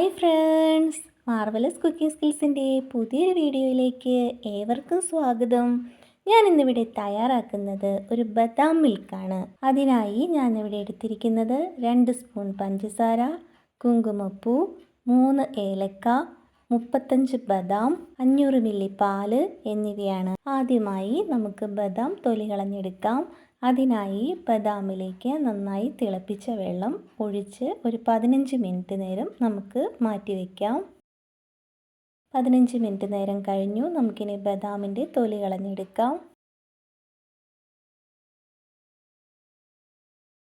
Hi friends. Marvellous cooking സ്കിൽസിന്റെ പുതിയൊരു വീഡിയോയിലേക്ക് ഏവർക്കും സ്വാഗതം. ഞാൻ ഇന്നിവിടെ തയ്യാറാക്കുന്നത് ഒരു ബദാം മിൽക്കാണ്. അതിനായി ഞാൻ ഇവിടെ എടുത്തിരിക്കുന്നത് രണ്ട് സ്പൂൺ പഞ്ചസാര കുങ്കുമപ്പൂ മൂന്ന് ഏലക്ക മുപ്പത്തഞ്ച് ബദാം അഞ്ഞൂറ് മില്ലി പാൽ എന്നിവയാണ്. ആദ്യമായി നമുക്ക് ബദാം തൊലി കളഞ്ഞെടുക്കാം. അതിനായി ബദാമിലേക്ക് നന്നായി തിളപ്പിച്ച വെള്ളം ഒഴിച്ച് ഒരു പതിനഞ്ച് മിനിറ്റ് നേരം നമുക്ക് മാറ്റി വയ്ക്കാം പതിനഞ്ച് മിനിറ്റ് നേരം കഴിഞ്ഞു നമുക്കിനി ബദാമിന്റെ തൊലി കളഞ്ഞെടുക്കാം.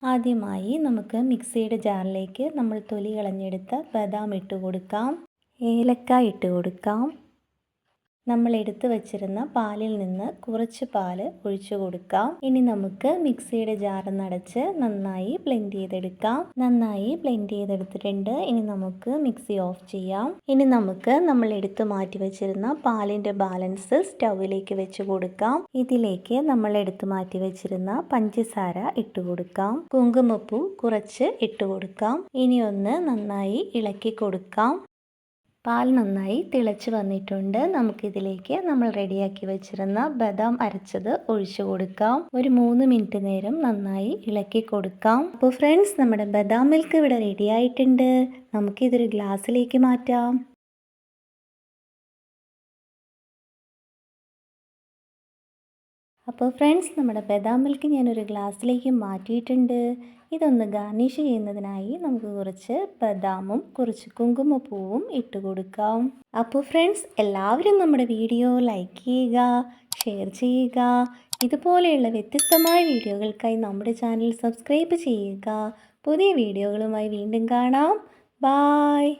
ആദ്യമായി നമുക്ക് മിക്സിയുടെ ജാറിലേക്ക് നമ്മൾ തൊലി കളഞ്ഞെടുത്ത ബദാം ഇട്ട് കൊടുക്കാം. ഏലക്ക ഇട്ട് കൊടുക്കാം. നമ്മൾ എടുത്തു വച്ചിരുന്ന പാലിൽ നിന്ന് കുറച്ച് പാൽ ഒഴിച്ചു കൊടുക്കാം. ഇനി നമുക്ക് മിക്സിയുടെ ജാർ നടച്ച് നന്നായി ബ്ലെൻഡ് ചെയ്തെടുക്കാം. നന്നായി ബ്ലെൻഡ് ചെയ്തെടുത്തിട്ടുണ്ട്. ഇനി നമുക്ക് മിക്സി ഓഫ് ചെയ്യാം. ഇനി നമുക്ക് നമ്മൾ എടുത്തു മാറ്റി വെച്ചിരുന്ന പാലിന്റെ ബാലൻസ് സ്റ്റൗവിലേക്ക് വെച്ച് കൊടുക്കാം. ഇതിലേക്ക് നമ്മൾ എടുത്തു മാറ്റി വെച്ചിരുന്ന പഞ്ചസാര ഇട്ട് കൊടുക്കാം. കുങ്കുമപ്പൂ കുറച്ച് ഇട്ട് കൊടുക്കാം. ഇനി ഒന്ന് നന്നായി ഇളക്കി കൊടുക്കാം. പാൽ നന്നായി തിളച്ച് വന്നിട്ടുണ്ട്. നമുക്കിതിലേക്ക് നമ്മൾ റെഡിയാക്കി വെച്ചിരുന്ന ബദാം അരച്ചത് ഒഴിച്ചു കൊടുക്കാം. ഒരു മൂന്ന് മിനിറ്റ് നേരം നന്നായി ഇളക്കി കൊടുക്കാം. അപ്പോൾ ഫ്രണ്ട്സ് നമ്മുടെ ബദാം മിൽക്ക് ഇവിടെ റെഡിയായിട്ടുണ്ട് നമുക്കിതൊരു ഗ്ലാസ്സിലേക്ക് മാറ്റാം. അപ്പോൾ ഫ്രണ്ട്സ് നമ്മുടെ ബദാം മിൽക്ക് ഞാനൊരു ഗ്ലാസ്സിലേക്ക് മാറ്റിയിട്ടുണ്ട്. ഇതൊന്ന് ഗാർണിഷ് ചെയ്യുന്നതിനായി നമുക്ക് കുറച്ച് ബദാമും കുറച്ച് കുങ്കുമപ്പൂവും ഇട്ട് കൊടുക്കാം. അപ്പോൾ ഫ്രണ്ട്സ് എല്ലാവരും നമ്മുടെ വീഡിയോ ലൈക്ക് ചെയ്യുക ഷെയർ ചെയ്യുക. ഇതുപോലെയുള്ള വ്യത്യസ്തമായ വീഡിയോകൾക്കായി നമ്മുടെ ചാനൽ സബ്സ്ക്രൈബ് ചെയ്യുക. പുതിയ വീഡിയോകളുമായി വീണ്ടും കാണാം. ബായ്.